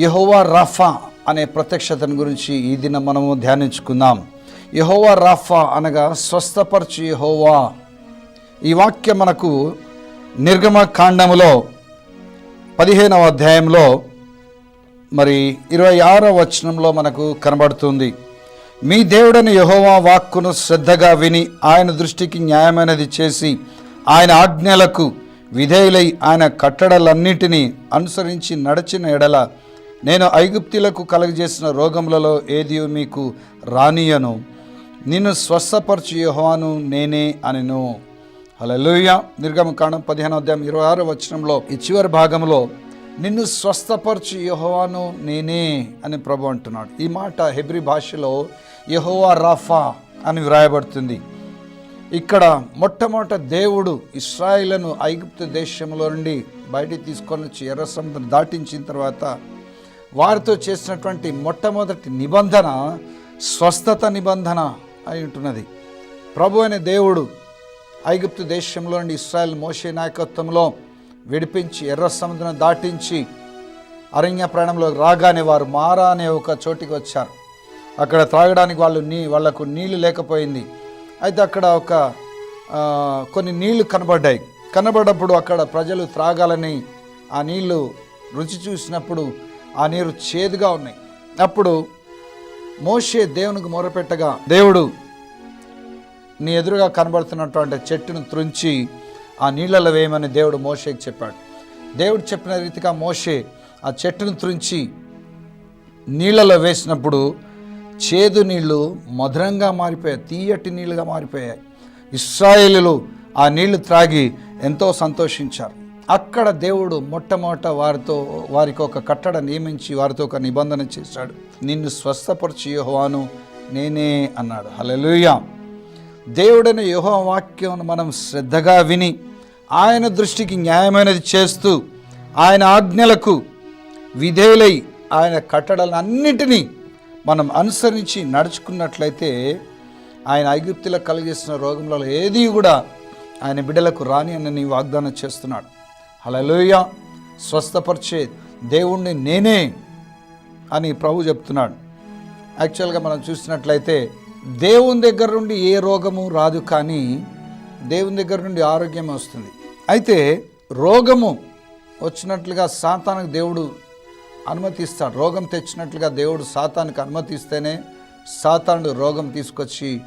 యహోవా రఫా అనే ప్రత్యక్షతను గురించి ఈ దిన మనము ధ్యానించుకుందాం. యహోవా రాఫా అనగా స్వస్థపరచు యహోవా. ఈ వాక్యం మనకు నిర్గమ కాండములో పదిహేనవ అధ్యాయంలో మరి ఇరవై ఆరో వచనంలో మనకు కనబడుతుంది. మీ దేవుడని యహోవా వాక్కును శ్రద్ధగా విని ఆయన దృష్టికి న్యాయమైనది చేసి ఆయన ఆజ్ఞలకు విధేయులై ఆయన కట్టడలన్నిటినీ అనుసరించి నడిచిన ఎడల నేను ఐగుప్తులకు కలగజేసిన రోగములలో ఏది మీకు రానియను. నిన్ను స్వస్థపరచు యహోవాను నేనే అనెను. హల్లెలూయా. నిర్గమకాండం పదిహేను అధ్యాయం ఇరవై ఆరు వచనంలో ఈ చివరి భాగంలో నిన్ను స్వస్థపరచు యహోవాను నేనే అని ప్రభు అంటున్నాడు. ఈ మాట హెబ్రి భాషలో యహోవా రాఫా అని వ్రాయబడుతుంది. ఇక్కడ మొట్టమొదట దేవుడు ఇస్రాయిలను ఐగుప్తు దేశంలో నుండి బయటికి తీసుకొని వచ్చి ఎర్ర సముద్రం దాటించిన తర్వాత వారితో చేసినటువంటి మొట్టమొదటి నిబంధన స్వస్థత నిబంధన అయి ఉంటున్నది. ప్రభు అనే దేవుడు ఐగుప్తు దేశంలో నుండి ఇస్రాయల్ మోషే నాయకత్వంలో విడిపించి ఎర్ర సముద్రం దాటించి అరణ్య ప్రయాణంలో రాగానే వారు మారా అనే ఒక చోటికి వచ్చారు. అక్కడ త్రాగడానికి వాళ్ళు నీ వాళ్ళకు నీళ్ళు లేకపోయింది. అయితే అక్కడ ఒక కొన్ని నీళ్ళు కనబడ్డాయి. కనబడ్డప్పుడు అక్కడ ప్రజలు త్రాగాలని ఆ నీళ్ళు రుచి చూసినప్పుడు ఆ నీరు చేదుగా ఉన్నాయి. అప్పుడు మోషే దేవునికి మొరపెట్టగా దేవుడు నీ ఎదురుగా కనబడుతున్నటువంటి చెట్టును త్రుంచి ఆ నీళ్ళలో వేయమని దేవుడు మోషేకి చెప్పాడు. దేవుడు చెప్పిన రీతిగా మోషే ఆ చెట్టును త్రుంచి నీళ్ళలో వేసినప్పుడు చేదు నీళ్ళు మధురంగా మారిపోయాయి తీయటి నీళ్ళుగా మారిపోయాయి. ఇస్రాయేలీలు ఆ నీళ్ళు త్రాగి ఎంతో సంతోషించారు. అక్కడ దేవుడు మొట్టమొదట వారితో వారికి ఒక కట్టడ నియమించి వారితో ఒక నిబంధన చేశాడు. నిన్ను స్వస్థపరిచి యోహవాను నేనే అన్నాడు. హలలుయా దేవుడైన యహో వాక్యం మనం శ్రద్ధగా విని ఆయన దృష్టికి న్యాయమైనది చేస్తూ ఆయన ఆజ్ఞలకు విధేయులై ఆయన కట్టడలన్నింటినీ మనం అనుసరించి నడుచుకున్నట్లయితే ఆయన ఐగుప్తులకు కలిగేసిన రోగంలో ఏది కూడా ఆయన బిడ్డలకు రాని అని వాగ్దానం చేస్తున్నాడు. హలలోయ స్వస్థపరిచే దేవుణ్ణి నేనే అని ప్రభు చెప్తున్నాడు. యాక్చువల్గా మనం చూసినట్లయితే దేవుని దగ్గర నుండి ఏ రోగము రాదు కానీ దేవుని దగ్గర నుండి ఆరోగ్యం వస్తుంది. అయితే రోగము వచ్చినట్లుగా సాతానికి దేవుడు అనుమతిస్తాడు. రోగం తెచ్చినట్లుగా దేవుడు సాతానికి అనుమతిస్తేనే సాతానుడు రోగం తీసుకొచ్చి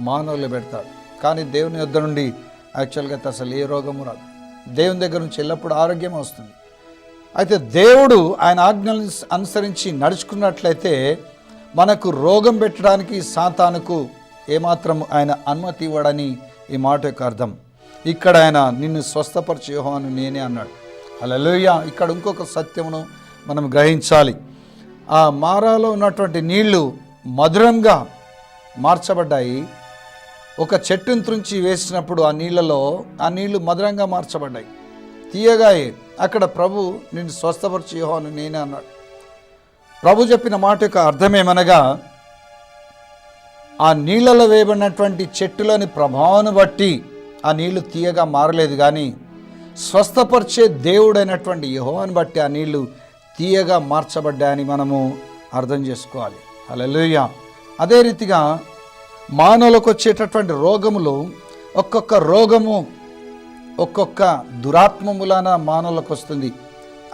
మానవులు పెడతాడు. కానీ దేవుని యొద్ద నుండి యాక్చువల్గా అయితే అసలు ఏ రోగము రాదు. దేవుని దగ్గర నుంచి ఎల్లప్పుడూ ఆరోగ్యం వస్తుంది. అయితే దేవుడు ఆయన ఆజ్ఞలను అనుసరించి నడుచుకున్నట్లయితే మనకు రోగం పెట్టడానికి సాతానుకు ఏమాత్రం ఆయన అనుమతి ఇవ్వడని ఈ మాట యొక్క అర్థం. ఇక్కడ ఆయన నిన్ను స్వస్థపరిచే అని నేనే అన్నాడు. అలలోయ ఇక్కడ ఇంకొక సత్యమును మనం గ్రహించాలి. ఆ మారాలో ఉన్నటువంటి నీళ్ళు మధురంగా మార్చబడ్డాయి. ఒక చెట్టును త్రుంచి వేసినప్పుడు ఆ నీళ్ళలో ఆ నీళ్ళు మధురంగా మార్చబడ్డాయి. తీయగాయే అక్కడ ప్రభు నిన్ను స్వస్థపరిచి యోహాను నేనే అన్నాడు. ప్రభు చెప్పిన మాట యొక్క అర్థమేమనగా ఆ నీళ్ళలో వేయబడినటువంటి చెట్టులోని ప్రభావాన్ని బట్టి ఆ నీళ్ళు తీయగా మారలేదు కానీ స్వస్థపరిచే దేవుడైనటువంటి యహోవాని బట్టి ఆ నీళ్ళు తీయగా మార్చబడ్డాయని మనము అర్థం చేసుకోవాలి. అలలుయ అదే రీతిగా మానవులకు వచ్చేటటువంటి రోగములు ఒక్కొక్క రోగము ఒక్కొక్క దురాత్మములాన మానవులకు వస్తుంది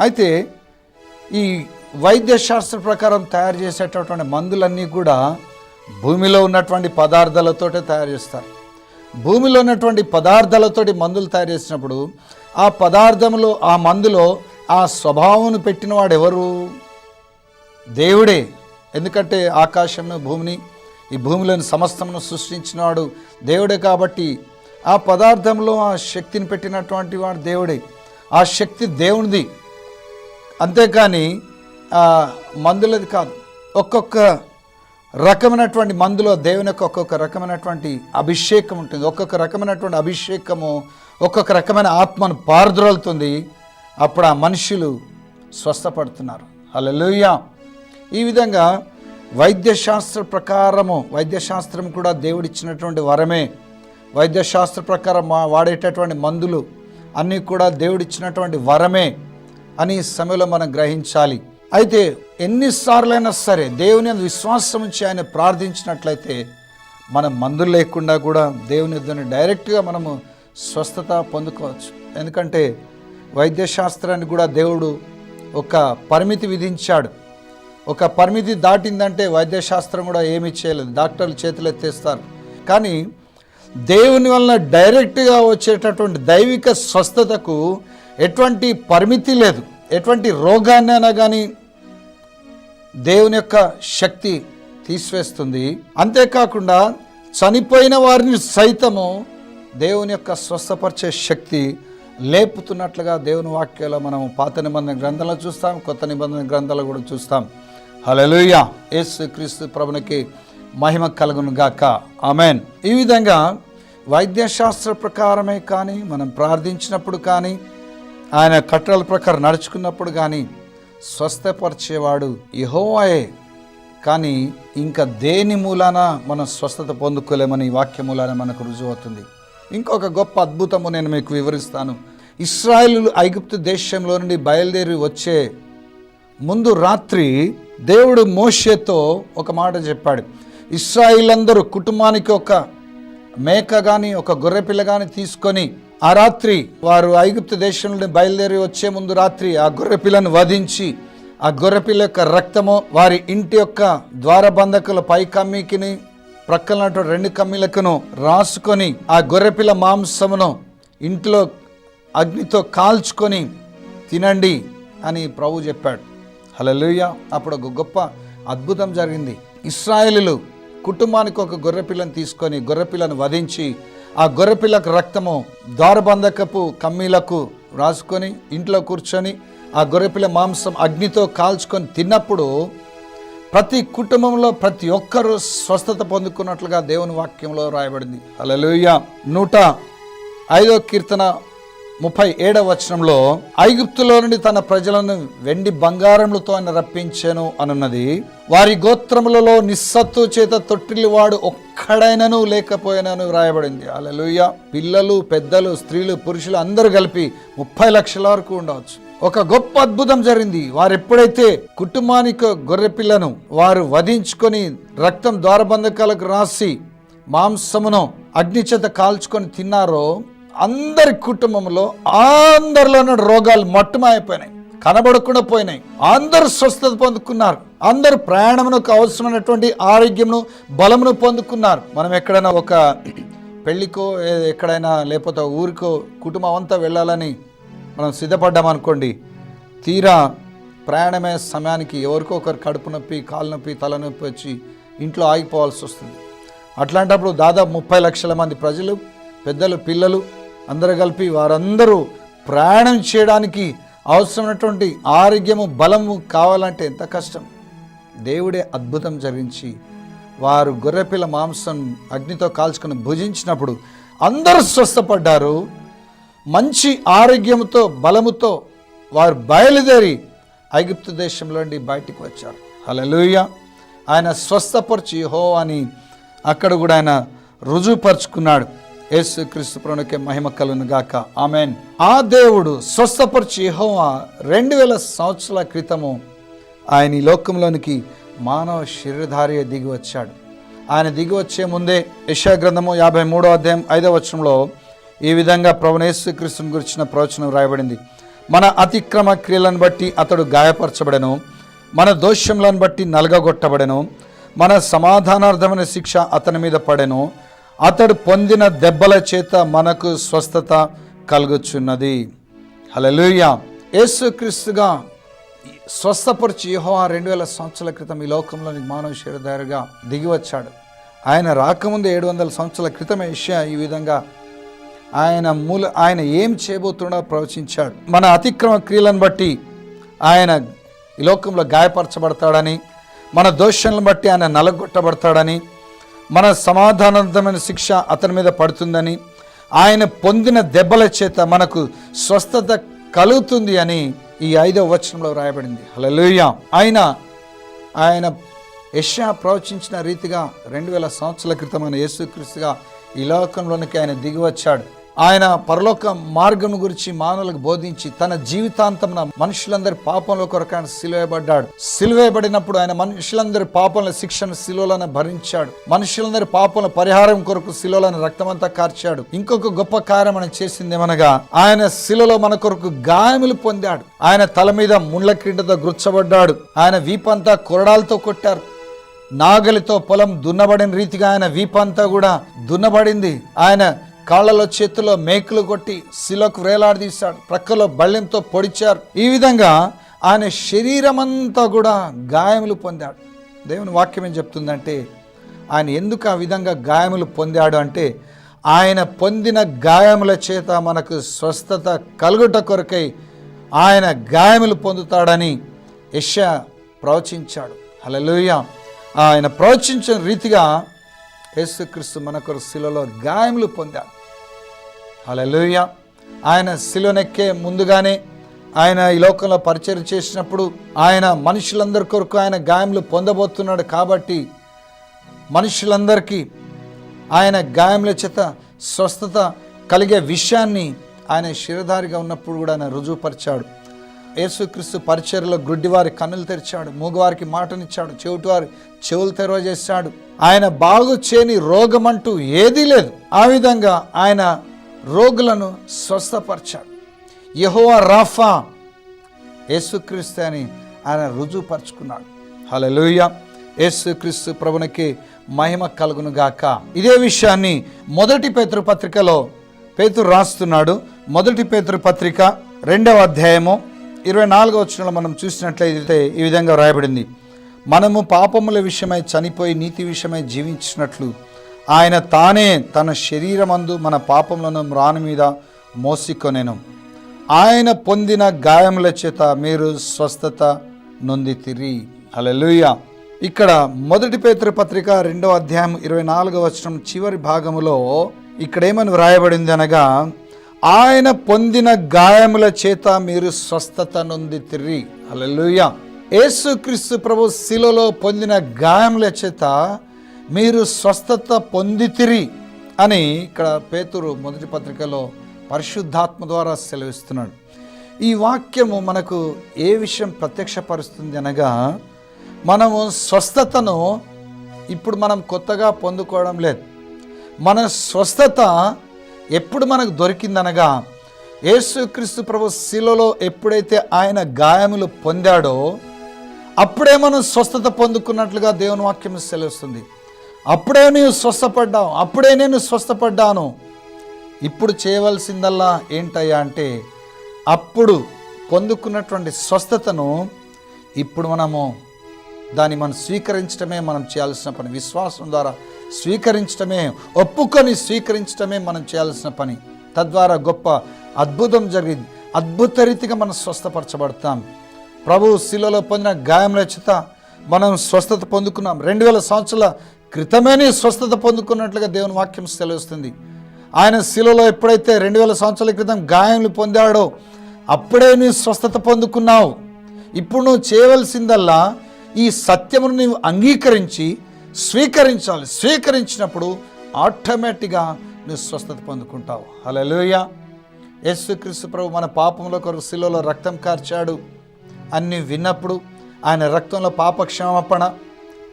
అయితే ఈ వైద్యశాస్త్ర ప్రకారం తయారు చేసేటటువంటి మందులన్నీ కూడా భూమిలో ఉన్నటువంటి పదార్థాలతోటే తయారు చేస్తారు. భూమిలో ఉన్నటువంటి పదార్థాలతోటి మందులు తయారు చేసినప్పుడు ఆ పదార్థంలో ఆ మందులో ఆ స్వభావం పెట్టినవాడు ఎవరు దేవుడే. ఎందుకంటే ఆకాశము భూమిని ఈ భూమిలోని సమస్తమును సృష్టించినవాడు దేవుడే కాబట్టి ఆ పదార్థంలో ఆ శక్తిని పెట్టినటువంటి వాడు దేవుడే. ఆ శక్తి దేవునిది. అంతేకాని మందులది కాదు. ఒక్కొక్క రకమైనటువంటి మందులో దేవుని ఒక్కొక్క రకమైనటువంటి అభిషేకం ఉంటుంది. ఒక్కొక్క రకమైనటువంటి అభిషేకము ఒక్కొక్క రకమైన ఆత్మను పారద్రోలుతుంది అప్పుడు ఆ మనుషులు స్వస్థపడుతున్నారు. అలా ఈ విధంగా వైద్యశాస్త్ర ప్రకారము వైద్యశాస్త్రం కూడా దేవుడిచ్చినటువంటి వరమే. వైద్యశాస్త్ర ప్రకారం మా- వాడేటటువంటి మందులు అన్నీ కూడా దేవుడిచ్చినటువంటి వరమే అని సమయంలో మనం గ్రహించాలి. అయితే ఎన్నిసార్లైనా సరే దేవుని విశ్వాసం ఉంచి ఆయన ప్రార్థించినట్లయితే మనం మందులు లేకుండా కూడా దేవుని యుద్ధాన్ని డైరెక్ట్గా మనము స్వస్థత పొందుకోవచ్చు. ఎందుకంటే వైద్యశాస్త్రాన్ని కూడా దేవుడు ఒక పరిమితి విధించాడు. ఒక పరిమితి దాటిందంటే వైద్యశాస్త్రం కూడా ఏమీ చేయలేదు. డాక్టర్లు చేతులెత్తేస్తారు. కానీ దేవుని వలన డైరెక్ట్గా వచ్చేటటువంటి దైవిక స్వస్థతకు ఎటువంటి పరిమితి లేదు. ఎటువంటి రోగాన్నైనా కానీ దేవుని యొక్క శక్తి తీసివేస్తుంది. అంతేకాకుండా చనిపోయిన వారిని సైతము దేవుని యొక్క స్వస్థపరిచే శక్తి లేపుతున్నట్లుగా దేవుని వాక్యాలు మనం పాత నిబంధన గ్రంథాలు చూస్తాం కొత్త నిబంధన గ్రంథాలు కూడా చూస్తాం. హల్లెలూయా. యేసు క్రీస్తు ప్రభునికి మహిమ కలుగును గాక ఆమెన్. ఈ విధంగా వైద్యశాస్త్ర ప్రకారమే కానీ మనం ప్రార్థించినప్పుడు కానీ ఆయన కట్టడల ప్రకారం నడుచుకున్నప్పుడు కానీ స్వస్థపరిచేవాడు యహోవాయే. కానీ ఇంకా దేని మూలాన మనం స్వస్థత పొందుకోలేమని వాక్య మూలాన మనకు రుజువవుతుంది. ఇంకొక గొప్ప అద్భుతము నేను మీకు వివరిస్తాను. ఇస్రాయలు ఐగుప్తు దేశంలో నుండి బయలుదేరి వచ్చే ముందు రాత్రి దేవుడు మోషేతో ఒక మాట చెప్పాడు. ఇస్రాయిల్ అందరూ కుటుంబానికి ఒక మేక కానీ ఒక గొర్రెపిల్ల కానీ తీసుకొని ఆ రాత్రి వారు ఐగుప్తు దేశం నుండి బయలుదేరి వచ్చే ముందు రాత్రి ఆ గొర్రెపిల్లను వధించి ఆ గొర్రెపిల్ల యొక్క రక్తము వారి ఇంటి యొక్క ద్వారబంధకుల పై కమ్మికిని ప్రక్కన రెండు కమ్మిలకును రాసుకొని ఆ గొర్రెపిల్ల మాంసమును ఇంట్లో అగ్నితో కాల్చుకొని తినండి అని ప్రభు చెప్పాడు. హల్లెలూయా. అప్పుడు ఒక గొప్ప అద్భుతం జరిగింది. ఇస్రాయేలులు కుటుంబానికి ఒక గొర్రెపిల్లను తీసుకొని గొర్రెపిల్లను వధించి ఆ గొర్రెపిల్లకు రక్తము ద్వారబంధకపు కమ్మీలకు రాసుకొని ఇంట్లో కూర్చొని ఆ గొర్రెపిల్ల మాంసం అగ్నితో కాల్చుకొని తిన్నప్పుడు ప్రతి కుటుంబంలో ప్రతి ఒక్కరూ స్వస్థత పొందుకున్నట్లుగా దేవుని వాక్యంలో రాయబడింది. హల్లెలూయా. నూట ఐదో కీర్తన ముప్పై ఏడవ వచనంలో ఐగుప్తులో నుండి తన ప్రజలను వెండి బంగారములతో ఆయన రప్పించాను అనున్నది. వారి గోత్రములలో నిస్సత్తు చేత తొట్టిల్లి వాడు ఒక్కడైనను లేకపోయినను రాయబడింది అలలుయ పిల్లలు పెద్దలు స్త్రీలు పురుషులు అందరూ కలిపి ముప్పై లక్షల వరకు ఉండవచ్చు. ఒక గొప్ప అద్భుతం జరిగింది. వారు ఎప్పుడైతే కుటుంబానికి గొర్రె పిల్లను వారు వధించుకొని రక్తం ద్వారబంధకాలకు రాసి మాంసమును అగ్ని చేత కాల్చుకొని తిన్నారో అందరి కుటుంబంలో అందరిలో ఉన్న రోగాలు మట్టుమైపోయినాయి కనబడకుండా పోయినాయి. అందరూ స్వస్థత పొందుకున్నారు. అందరు ప్రయాణమునకు అవసరమైనటువంటి ఆరోగ్యమును బలమును పొందుకున్నారు. మనం ఎక్కడైనా ఒక పెళ్ళికో ఎక్కడైనా లేకపోతే ఊరికో కుటుంబం అంతా వెళ్ళాలని మనం సిద్ధపడ్డామనుకోండి తీరా ప్రయాణమయ్యే సమయానికి ఎవరికో ఒకరు కడుపు నొప్పి కాలు నొప్పి తలనొప్పి వచ్చి ఇంట్లో ఆగిపోవాల్సి వస్తుంది. అట్లాంటప్పుడు దాదాపు ముప్పై లక్షల మంది ప్రజలు పెద్దలు పిల్లలు అందరూ కలిపి వారందరూ ప్రయాణం చేయడానికి అవసరమైనటువంటి ఆరోగ్యము బలము కావాలంటే ఎంత కష్టం. దేవుడే అద్భుతం జరిగించి వారు గొర్రెపిల్ల మాంసం అగ్నితో కాల్చుకొని భుజించినప్పుడు అందరూ స్వస్థపడ్డారు. మంచి ఆరోగ్యంతో బలముతో వారు బయలుదేరి ఐగుప్తు దేశంలోండి బయటికి వచ్చారు. హలలుయ ఆయన స్వస్థపరిచి హో అని అక్కడ కూడా ఆయన రుజువుపరుచుకున్నాడు. యేసు క్రీస్తు ప్రణకే మహిమ కలును గాక ఆమెన్. ఆ దేవుడు స్వస్థపరిచి యెహోవా రెండు వేల సంవత్సరాల క్రితము ఆయన ఈ లోకంలోనికి మానవ శరీరధారి దిగి వచ్చాడు. ఆయన దిగి వచ్చే ముందే యశా గ్రంథము యాభై మూడో అధ్యాయం ఐదవ వచనంలో ఈ విధంగా ప్రవణేశ్వ క్రీస్తుని గురించిన ప్రవచనం రాయబడింది మన అతిక్రమ క్రియలను బట్టి అతడు గాయపరచబడెను మన దోష్యములను బట్టి నలగగొట్టబడెను మన సమాధానార్థమైన శిక్ష అతని మీద పడెను అతడు పొందిన దెబ్బల చేత మనకు స్వస్థత కలుగుచున్నది. హల్లెలూయా. యేసుక్రీస్తుగా స్వస్థపరిచి యెహోవా రెండు వేల సంవత్సరాల క్రితం ఈ లోకంలోని మానవ శరీరధారిగా దిగి వచ్చాడు. ఆయన రాకముందు ఏడు వందల సంవత్సరాల క్రితమే విషయం ఈ విధంగా ఆయన మూల ఆయన ఏం చేయబోతుండో ప్రవచించాడు. మన అతిక్రమ క్రియలను బట్టి ఆయన ఈ లోకంలో గాయపరచబడతాడని మన దోషాలను బట్టి ఆయన నలగొట్టబడతాడని మన సమాధానవంతమైన శిక్ష అతని మీద పడుతుందని ఆయన పొందిన దెబ్బల చేత మనకు స్వస్థత కలుగుతుంది అని ఈ ఐదవ వచనంలో రాయబడింది. హల్లెలూయా. ఆయన ఆయన యెషయా ప్రవచించిన రీతిగా రెండు వేల సంవత్సరాల క్రితమైన యేసుక్రీస్తుగా ఈ లోకంలోనికి ఆయన దిగి వచ్చాడు ఆయన పరలోక మార్గం గురించి మానవులకు బోధించి తన జీవితాంతం మనుషులందరి పాపంలో కొరకు ఆయన సిలువేయబడ్డాడు సిలువేయబడినప్పుడు ఆయన మనుషులందరి పాపంలో శిక్షను శిలువలను భరించాడు. మనుషులందరి పాపంలో పరిహారం కొరకు శిలువలను రక్తమంతా కార్చాడు. ఇంకొక గొప్ప కార్యం ఆయన చేసింది ఏమనగా ఆయన శిలలో మన కొరకు గాయములు పొందాడు. ఆయన తల మీద ముండ్ల క్రీడతో గుచ్చబడ్డాడు. ఆయన వీపంతా కొరడాలతో కొట్టారు. నాగలితో పొలం దున్నబడిన రీతిగా ఆయన వీపంతా కూడా దున్నబడింది. ఆయన కాళ్ళలో చేతిలో మేకులు కొట్టి శిలకు వేలాడదీశాడు. ప్రక్కలో బళ్ళెంతో పొడిచారు. ఈ విధంగా ఆయన శరీరం అంతా కూడా గాయములు పొందాడు. దేవుని వాక్యం ఏం చెప్తుందంటే ఆయన ఎందుకు ఆ విధంగా గాయములు పొందాడు అంటే ఆయన పొందిన గాయముల చేత మనకు స్వస్థత కలుగుట కొరకై ఆయన గాయములు పొందుతాడని యశ ప్రవచించాడు. హల్లెలూయా. ఆయన ప్రవచించిన రీతిగా యేసుక్రీస్తు మన కొరకు శిలలో గాయములు పొందాడు. హల్లెలూయ. ఆయన శిలువనెక్కే ముందుగానే ఆయన ఈ లోకంలో పరిచయం చేసినప్పుడు ఆయన మనుషులందరి కొరకు ఆయన గాయములు పొందబోతున్నాడు కాబట్టి మనుషులందరికీ ఆయన గాయముల చేత స్వస్థత కలిగే విషయాన్ని ఆయన శిరధారిగా ఉన్నప్పుడు కూడా ఆయన రుజువుపరిచాడు. యేసుక్రీస్తు పరిచర్లో గుడ్డివారి కన్నులు తెరిచాడు మూగవారికి మాటనిచ్చాడు చెవిటివారి చెవులు తెరవజేశాడు. ఆయన బాగు చేయని రోగం అంటూ ఏదీ లేదు. ఆ విధంగా ఆయన రోగులను స్వస్థపరిచాడు. యహోవా రాఫా యేసుక్రీస్తు అని ఆయన రుజువుపరుచుకున్నాడు. హలలుయ యేసుక్రీస్తు ప్రభునికి మహిమ కలుగును గాక ఇదే విషయాన్ని మొదటి పేతృపత్రికలో పత్రికలో పేతురు రాస్తున్నాడు. మొదటి పేతృపత్రిక పత్రిక రెండవ అధ్యాయము ఇరవై నాలుగో వచ్చినలో మనం చూసినట్లయితే ఈ విధంగా వ్రాయబడింది. మనము పాపముల విషయమై చనిపోయి నీతి విషయమై జీవించినట్లు ఆయన తానే తన శరీరమందు మన పాపములను మ్రాను మీద మోసికొనెను. ఆయన పొందిన గాయముల చేత మీరు స్వస్థత నొందితిరి. హల్లెలూయా. ఇక్కడ మొదటి పేతృ పత్రిక రెండవ అధ్యాయం ఇరవై నాలుగవ వచనం చివరి భాగములో ఇక్కడ ఏమని వ్రాయబడింది అనగా ఆయన పొందిన గాయముల చేత మీరు స్వస్థత నుండి తిరిగి. అలలుయ యేసుక్రీస్తు ప్రభు శిలలో పొందిన గాయముల చేత మీరు స్వస్థత పొందితిరి అని ఇక్కడ పేతురు మొదటి పత్రికలో పరిశుద్ధాత్మ ద్వారా సెలవిస్తున్నాడు. ఈ వాక్యము మనకు ఏ విషయం ప్రత్యక్షపరుస్తుంది అనగా మనము స్వస్థతను ఇప్పుడు మనం కొత్తగా పొందుకోవడం లేదు. మన స్వస్థత ఎప్పుడు మనకు దొరికిందనగా యేసుక్రీస్తు ప్రభు శిలలో ఎప్పుడైతే ఆయన గాయములు పొందాడో అప్పుడే మనం స్వస్థత పొందుకున్నట్లుగా దేవుని వాక్యం సెలవుస్తుంది. అప్పుడే నీవు స్వస్థపడ్డావు అప్పుడే నేను స్వస్థపడ్డాను. ఇప్పుడు చేయవలసిందల్లా ఏంటయ్యా అంటే అప్పుడు పొందుకున్నటువంటి స్వస్థతను ఇప్పుడు మనము దాన్ని మనం స్వీకరించడమే మనం చేయాల్సిన పని. విశ్వాసం ద్వారా స్వీకరించటమే ఒప్పుకొని స్వీకరించటమే మనం చేయాల్సిన పని. తద్వారా గొప్ప అద్భుతం జరిగింది అద్భుత రీతిగా మనం స్వస్థపరచబడతాం. ప్రభు శిలలో పొందిన గాయం రచిత మనం స్వస్థత పొందుకున్నాం. రెండు వేల సంవత్సరాల క్రితమేనే స్వస్థత పొందుకున్నట్లుగా దేవుని వాక్యం సెలవుస్తుంది. ఆయన శిలలో ఎప్పుడైతే రెండు వేల సంవత్సరాల క్రితం గాయములు పొందాడో అప్పుడే నీవు స్వస్థత పొందుకున్నావు. ఇప్పుడు నువ్వు చేయవలసిందల్లా ఈ సత్యమును నీవు అంగీకరించి స్వీకరించాలి. స్వీకరించినప్పుడు ఆటోమేటిక్గా నువ్వు స్వస్థత పొందుకుంటావు. హలోయ యేసుక్రీస్తు ప్రభు మన పాపంలో కొరకు శిలోలో రక్తం కార్చాడు. అన్ని విన్నప్పుడు ఆయన రక్తంలో పాపక్షమాపణ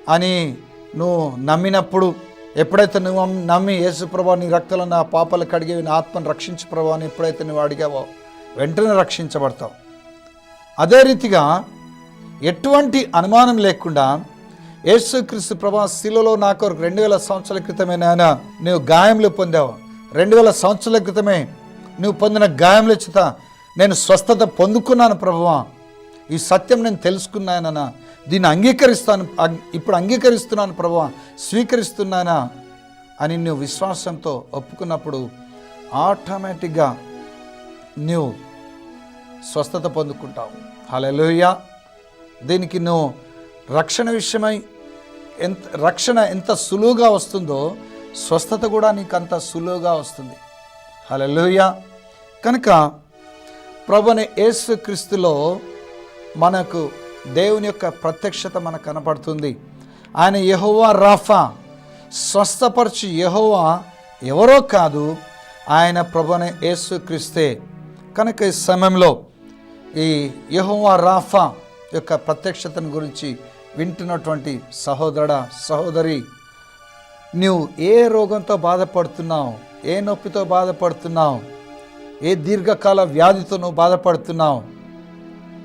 అని నువ్వు నమ్మినప్పుడు ఎప్పుడైతే నువ్వు నమ్మి యేసు ప్రభా నీ రక్తంలో నా పాపాలు కడిగేవి నా ఆత్మను రక్షించు ప్రభా అని ఎప్పుడైతే నువ్వు అడిగావో వెంటనే రక్షించబడతావు. అదే రీతిగా ఎటువంటి అనుమానం లేకుండా యేసుక్రీస్తు ప్రభా శిలలో నా కొరకు రెండు వేల సంవత్సరాల క్రితమే నాయన నువ్వు గాయములు పొందావు. రెండు వేల సంవత్సరాల క్రితమే నువ్వు పొందిన గాయముల చేత నేను స్వస్థత పొందుకున్నాను ప్రభువా. ఈ సత్యం నేను తెలుసుకున్నానన్నా దీన్ని అంగీకరిస్తాను ఇప్పుడు అంగీకరిస్తున్నాను ప్రభా స్వీకరిస్తున్నానా అని నువ్వు విశ్వాసంతో ఒప్పుకున్నప్పుడు ఆటోమేటిక్గా నువ్వు స్వస్థత పొందుకుంటావు. హల్లెలూయా. దీనికి నువ్వు రక్షణ విషయమై ఎంత రక్షణ ఎంత సులువుగా వస్తుందో స్వస్థత కూడా నీకు అంత సులువుగా వస్తుంది. హల్లెలూయా. కనుక ప్రభుని యేసు క్రీస్తులో మనకు దేవుని యొక్క ప్రత్యక్షత మనకు కనపడుతుంది. ఆయన యహోవా రాఫా స్వస్థపరచు యహోవా ఎవరో కాదు ఆయన ప్రభునే యేసు క్రీస్తే. కనుక ఈ సమయంలో ఈ యహోవా రాఫా యొక్క ప్రత్యక్షతను గురించి వింటున్నటువంటి సహోదరుడ సహోదరి నువ్వు ఏ రోగంతో బాధపడుతున్నావు ఏ నొప్పితో బాధపడుతున్నావు ఏ దీర్ఘకాల వ్యాధితో నువ్వు బాధపడుతున్నావు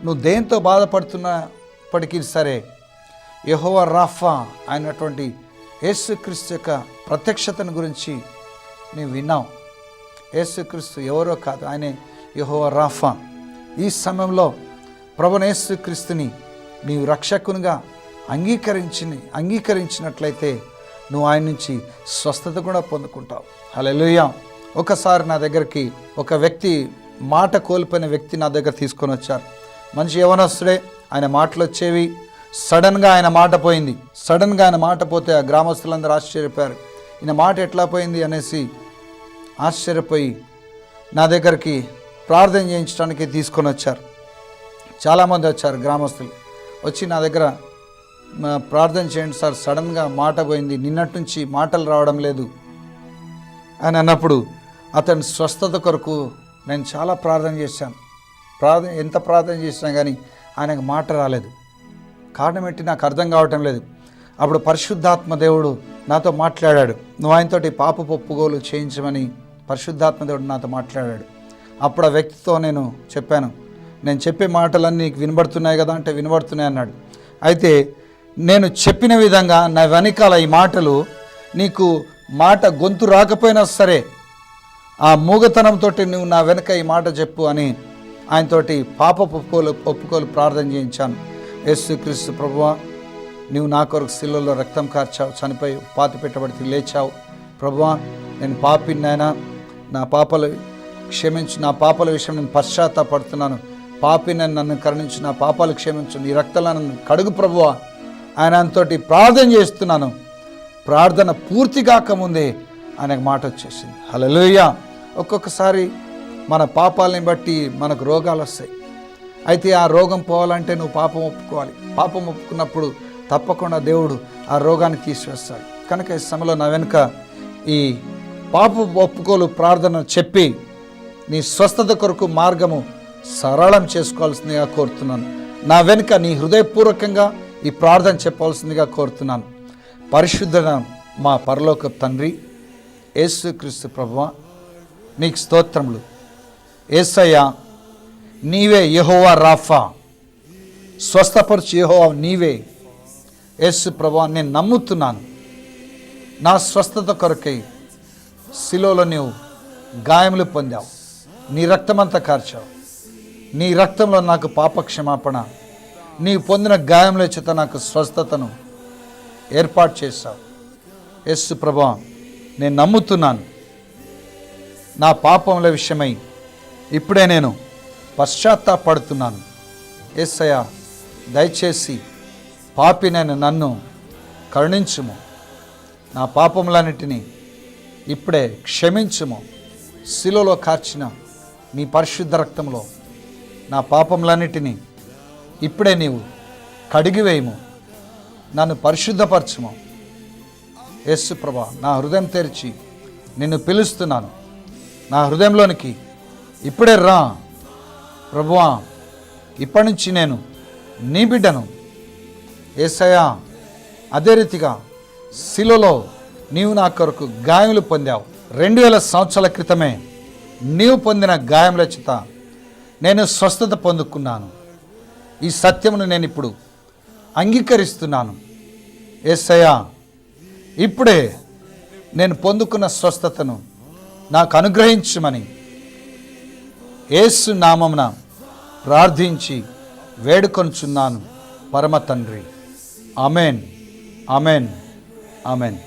నువ్వు దేంతో బాధపడుతున్నప్పటికీ సరే యహోవ రాఫా అయినటువంటి యేసుక్రీస్తు యొక్క ప్రత్యక్షతను గురించి నువ్వు విన్నావు. యేసుక్రీస్తు ఎవరో కాదు ఆయనే యహోవ రాఫా. ఈ సమయంలో ప్రభుని యేసుక్రీస్తుని నీవు రక్షకునిగా అంగీకరించి అంగీకరించినట్లయితే నువ్వు ఆయన నుంచి స్వస్థత కూడా పొందుకుంటావు. అలా ఒకసారి నా దగ్గరికి ఒక వ్యక్తి మాట కోల్పోయిన వ్యక్తి నా దగ్గర తీసుకొని వచ్చారు. మంచి యవనస్తుడే ఆయన మాటలు వచ్చేవి. సడన్గా ఆయన మాట పోయింది. సడన్గా ఆయన మాట పోతే ఆ గ్రామస్తులందరూ ఆశ్చర్యపోయారు. ఈయన మాట ఎట్లా పోయింది అనేసి ఆశ్చర్యపోయి నా దగ్గరికి ప్రార్థన చేయించడానికి తీసుకొని వచ్చారు. చాలామంది వచ్చారు గ్రామస్తులు. వచ్చి నా దగ్గర ప్రార్థన చేయండి సార్ సడన్గా మాట పోయింది. నిన్నటి నుంచి మాటలు రావడం లేదు. అని అన్నప్పుడు అతని స్వస్థత కొరకు నేను చాలా ప్రార్థన చేశాను. ప్రార్థన ఎంత ప్రార్థన చేసినా కానీ ఆయనకు మాట రాలేదు. కారణం ఏంటి? నాకు అర్థం కావటం లేదు. అప్పుడు పరిశుద్ధాత్మ దేవుడు నాతో మాట్లాడాడు. నువ్వు ఆయనతోటి పాప పొప్పుగోలు చేయించమని పరిశుద్ధాత్మ దేవుడు నాతో మాట్లాడాడు. అప్పుడు ఆ వ్యక్తితో నేను చెప్పాను. నేను చెప్పే మాటలన్నీ నీకు వినబడుతున్నాయి కదా అంటే వినబడుతున్నాయి అన్నాడు. అయితే నేను చెప్పిన విధంగా నా వెనకాల ఈ మాటలు నీకు మాట గొంతు రాకపోయినా సరే ఆ మూగతనంతో నువ్వు నా వెనక ఈ మాట చెప్పు అని ఆయనతోటి పాప ఒప్పుకోలు ఒప్పుకోలు ప్రార్థన చేయించాను. యేసు క్రీస్తు ప్రభువా నువ్వు నా కొరకు శిల్లలో రక్తం కార్చావు చనిపోయి పాతి పెట్టబడి లేచావు. ప్రభువా నేను పాపిన్నాయన నా పాపలు క్షమించు నా పాపల విషయం నేను పశ్చాత్తాపడుతున్నాను. పాపిని నన్ను కరుణించు నా పాపాలు క్షమించు నీ రక్తంలో నన్ను కడుగు ప్రభువా. ఆయన అంతటి ప్రార్థన చేస్తున్నాను. ప్రార్థన పూర్తి కాకముందే ఆయనకు మాట వచ్చేసింది. హల్లెలూయ. ఒక్కొక్కసారి మన పాపాలని బట్టి మనకు రోగాలు వస్తాయి. అయితే ఆ రోగం పోవాలంటే నువ్వు పాపం ఒప్పుకోవాలి. పాపం ఒప్పుకున్నప్పుడు తప్పకుండా దేవుడు ఆ రోగాన్ని తీసివేస్తాడు. కనుక ఈ సమయంలో నా వెనుక ఈ పాప ఒప్పుకోలు ప్రార్థన చెప్పి నీ స్వస్థత కొరకు మార్గము సరళం చేసుకోవాల్సిందిగా కోరుతున్నాను. నా వెనుక నీ హృదయపూర్వకంగా ఈ ప్రార్థన చెప్పవలసిందిగా కోరుతున్నాను. పరిశుద్ధ మా పరలోక తండ్రి యేసుక్రీస్తు ప్రభువ నీకు స్తోత్రములు. ఏసయ్య నీవే యహోవా రాఫా. స్వస్థపరచు యహోవా నీవే. యేసు ప్రభా నేను నమ్ముతున్నాను. నా స్వస్థత కొరకై శిలోలో నీవు గాయములు పొందావు. నీ రక్తమంతా కార్చావు. నీ రక్తంలో నాకు పాప క్షమాపణ నీ పొందిన గాయముల చేత నాకు స్వస్థతను ఏర్పాటు చేశావు. ఎస్ ప్రభా నేను నమ్ముతున్నాను. నా పాపముల విషయమై ఇప్పుడే నేను పశ్చాత్తాపడుతున్నాను. ఎస్సయ దయచేసి పాపినైన నన్ను కరుణించుము. నా పాపములన్నిటినీ ఇప్పుడే క్షమించుము. శిలలో కార్చిన నీ పరిశుద్ధ రక్తంలో నా పాపములన్నిటినీ ఇప్పుడే నీవు కడిగివేయము నన్ను పరిశుద్ధపరచుము. యేసు ప్రభా నా హృదయం తెరిచి నిన్ను పిలుస్తున్నాను. నా హృదయంలోనికి ఇప్పుడే రా. ప్రభువా ఇప్పటి నుంచి నేను నీ బిడ్డను ఏసయా అదే రీతిగా శిలలో నీవు నా కొరకు గాయములు పొందావు. రెండు వేల సంవత్సరాల క్రితమే నీవు పొందిన గాయముల చేత నేను స్వస్థత పొందుకున్నాను. ఈ సత్యమును నేను ఇప్పుడు అంగీకరిస్తున్నాను. ఎస్సయా ఇప్పుడే నేను పొందుకున్న స్వస్థతను నాకు అనుగ్రహించమని ఏసు నామమున ప్రార్థించి వేడుకొనుచున్నాను. పరమ తండ్రి. అమెన్ అమెన్ అమెన్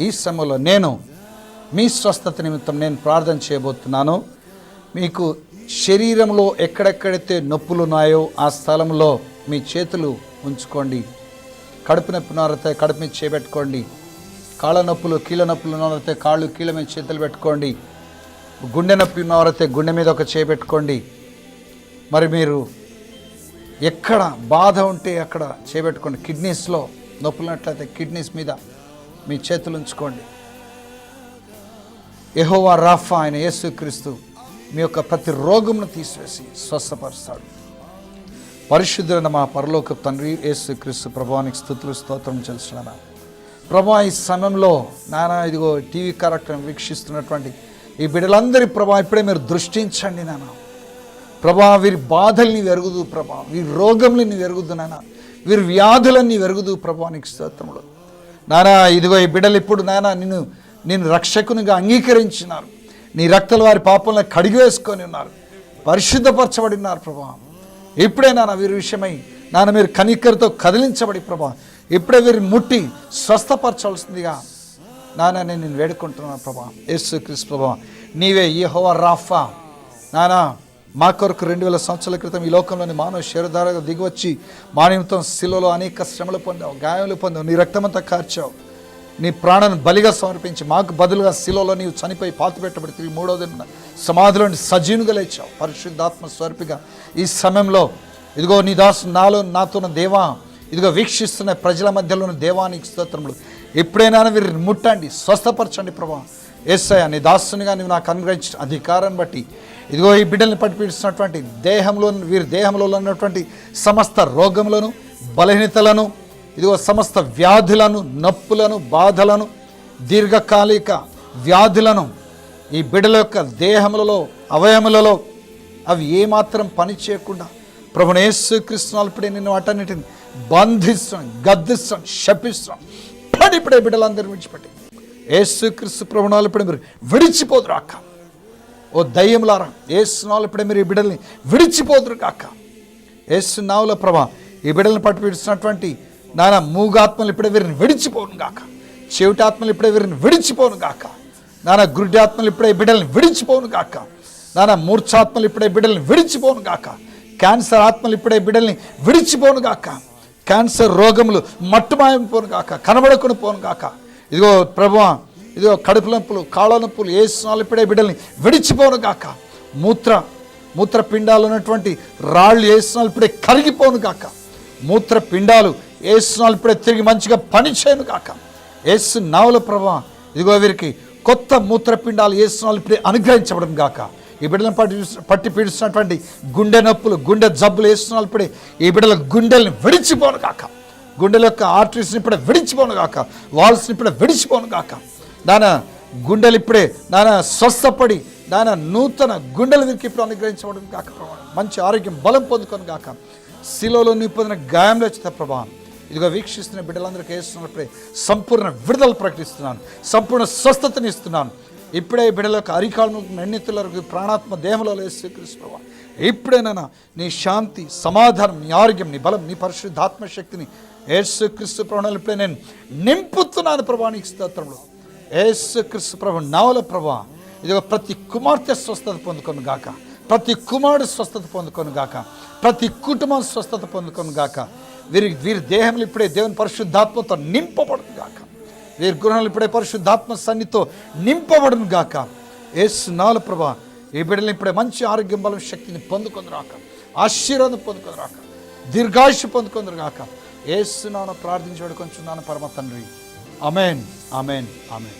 ఈ సమయంలో నేను మీ స్వస్థత నిమిత్తం నేను ప్రార్థన చేయబోతున్నాను. మీకు శరీరంలో ఎక్కడెక్కడైతే నొప్పులు ఉన్నాయో ఆ స్థలంలో మీ చేతులు ఉంచుకోండి. కడుపు నొప్పి ఉన్నవారైతే కడుపు మీద చేపెట్టుకోండి. కాళ్ళ నొప్పులు కీళ్ళ నొప్పులు ఉన్నవారైతే కాళ్ళు కీళ్ళ మీద చేతులు పెట్టుకోండి. గుండె నొప్పి ఉన్నవారైతే గుండె మీద ఒక చేపెట్టుకోండి. మరి మీరు ఎక్కడ బాధ ఉంటే అక్కడ చేపెట్టుకోండి. కిడ్నీస్లో నొప్పులున్నట్లయితే కిడ్నీస్ మీద మీ చేతులు ఉంచుకోండి. ఎహోవా రాఫా ఆయన యేసుక్రీస్తు మీ యొక్క ప్రతి రోగమును తీసివేసి స్వస్థపరుస్తాడు. పరిశుద్ధులైన మా పరలోక తండ్రి యేసుక్రీస్తు ప్రభావానికి స్థుతులు స్తోత్రం చేస్తున్నాను ప్రభా ఈ సమయంలో నానా ఇదిగో టీవీ కార్యక్రమం వీక్షిస్తున్నటువంటి ఈ బిడ్డలందరి ప్రభా ఇప్పుడే మీరు దృష్టించండి నాన్న ప్రభా వీరి బాధల్ని వెరుగుదు ప్రభా వీరి రోగంని వెరుగుదు నాన్న వీరి వ్యాధులన్నీ వెరుగుదు ప్రభా నీకు స్తోత్రములు. నానా ఇదిగో ఈ బిడ్డలు ఇప్పుడు నానా నిన్ను నేను రక్షకునిగా అంగీకరించినారు. నీ రక్తలు వారి పాపంలో కడిగి వేసుకొని ఉన్నారు. పరిశుద్ధపరచబడి ఉన్నారు ప్రభా. ఇప్పుడే నా వీరి విషయమై నాన్న మీరు కనికరితో కదిలించబడి ప్రభా. ఇప్పుడే వీరిని ముట్టి స్వస్థపరచవలసిందిగా నాన్న నేను నేను వేడుకుంటున్నాను ప్రభా. యేసు క్రీస్తు ప్రభా. నీవే యెహోవా రాఫా. నానా మా కొరకు రెండు వేల సంవత్సరాల క్రితం ఈ లోకంలోని మానవ శరీరధారగా దిగివచ్చి మా నిమిత్తం శిలలో అనేక శ్రమలు పొందావు గాయములు పొందావు నీ రక్తమంతా కార్చావు. నీ ప్రాణాన్ని బలిగా సమర్పించి మాకు బదులుగా శిలోలో నీవు చనిపోయి పాతి పెట్టబడి తిరిగి మూడో దిన సమాధిలోని సజీవునిగా లేచావు. పరిశుద్ధాత్మ స్వరూపిగా. ఈ సమయంలో ఇదిగో నీ దాసు నాలో నాతోన్న దేవా ఇదిగో వీక్షిస్తున్న ప్రజల మధ్యలోని దేవానికి స్తోత్రములు. ఎప్పుడైనా వీరిని ముట్టండి స్వస్థపరచండి ప్రభా. ఏసయ్య నీ దాసునిగా నువ్వు నాకు అనుగ్రహించిన అధికారాన్ని బట్టి ఇదిగో ఈ బిడ్డల్ని పట్టి దేహంలో వీరి దేహంలో ఉన్నటువంటి సమస్త రోగములను బలహీనతలను ఇదిగో సమస్త వ్యాధులను నొప్పులను బాధలను దీర్ఘకాలిక వ్యాధులను ఈ బిడ్డల యొక్క దేహములలో అవయములలో అవి ఏమాత్రం పని చేయకుండా ప్రభుని యేసుక్రీస్తు నేను వాటన్నిటిని బంధిస్తాం గద్దిస్తాం శపిస్తాం ఇప్పుడే బిడ్డలందరూ విడిచిపెట్టి ఏసుక్రీస్తు ప్రభునాలు ఇప్పుడే మీరు విడిచిపోదురు అక్క ఓ దయ్యములారా ఏసునాలు ఇప్పుడే మీరు ఈ బిడ్డల్ని విడిచిపోదురు కాక. ఏసునావుల ప్రభా ఈ బిడ్డలను పట్టు నానా మూగాత్మలు ఇప్పుడే వీరిని విడిచిపోను గాక. చెవిటాత్మలు ఇప్పుడే వీరిని విడిచిపోను గాక. నానా గురుడాత్మలు ఇప్పుడే బిడ్డల్ని విడిచిపోను గాక. నానా మూర్ఛాత్మలు ఇప్పుడే బిడ్డల్ని విడిచిపోను గాక. క్యాన్సర్ ఆత్మలు ఇప్పుడే బిడ్డల్ని విడిచిపోను గాక. క్యాన్సర్ రోగములు మట్టుమాయం పోను గాక కనబడకుండా పోను గాక. ఇదిగో ప్రభు ఇదిగో కడుపు నొప్పులు కాళ్ళ నొప్పులు ఏ స్నాలు ఇప్పుడే బిడ్డల్ని విడిచిపోను గాక. మూత్ర మూత్రపిండాలు ఉన్నటువంటి రాళ్ళు ఏ స్నాలు ఇప్పుడే కరిగిపోను గాక. మూత్రపిండాలు ఏ ఇప్పుడే తిరిగి మంచిగా పనిచేయను కాక ఏసు నావుల ప్రభా ఇదిగో వీరికి కొత్త మూత్రపిండాలు ఏ స్నాలు ఇప్పుడే అనుగ్రహించబడం గాక. ఈ బిడ్డలను పట్టి పట్టి పీడిస్తున్నటువంటి గుండె నొప్పులు గుండె జబ్బులు వేస్తున్నారు ఇప్పుడే ఈ బిడ్డల గుండెల్ని విడిచిపోను కాక గుండెల యొక్క ఆర్టరీస్ని ఇప్పుడే విడిచిపోను కాక వాల్స్ని ఇప్పుడే విడిచిపోను కాక నాన్న గుండెలు ఇప్పుడే నాన్న స్వస్థపడి నాన్న నూతన గుండెలు వీరికి ఇప్పుడు అనుగ్రహించబడం కాక ప్రభా. మంచి ఆరోగ్యం బలం పొందుకొని కాక శిలోలో నీ పొందిన గాయంలో వచ్చిన ప్రభావం ఇదిగో వీక్షిస్తున్న బిడ్డలందరికీ వేస్తున్నప్పుడే సంపూర్ణ విడుదల ప్రకటిస్తున్నాను. సంపూర్ణ స్వస్థతని ఇస్తున్నాను. ఇప్పుడే బిడ్డలకు అరికాలను నన్నెత్తులకు ప్రాణాత్మ దేహంలో స్వీకరిస్తు ప్రభా. ఇప్పుడేనైనా నీ శాంతి సమాధానం నీ ఆరోగ్యం నీ బలం నీ పరిశుద్ధాత్మ శక్తిని ఏసుక్రీస్తు ప్రభుణాలు ఇప్పుడే నేను నింపుతున్నాను ప్రభానికి స్తోత్రంలో ఏసు ఏసుక్రీస్తు ప్రభు నవల ప్రభా ఇది ప్రతి కుమార్తె స్వస్థత పొందుకొని గాక. ప్రతి కుమారుడు స్వస్థత పొందుకొని గాక. ప్రతి కుటుంబం స్వస్థత పొందుకొని గాక. వీరి వీరి దేహంలో ఇప్పుడే దేవుని పరిశుద్ధాత్మతో నింపబడును గాక. వీరి గృహాలు ఇప్పుడే పరిశుద్ధాత్మ సన్నితో నింపబడును గాక. ఏసు నాలు ప్రభా ఈ బిడ్డలు ఇప్పుడే మంచి ఆరోగ్యం బలం శక్తిని పొందుకొని రాక ఆశీర్వాదం పొందుకొని రాక దీర్ఘాయుష్ పొందుకొని గాక. ఏసునాను ప్రార్థించబడి కొంచున్నాను పరమ తండ్రి. అమేన్ అమేన్ అమేన్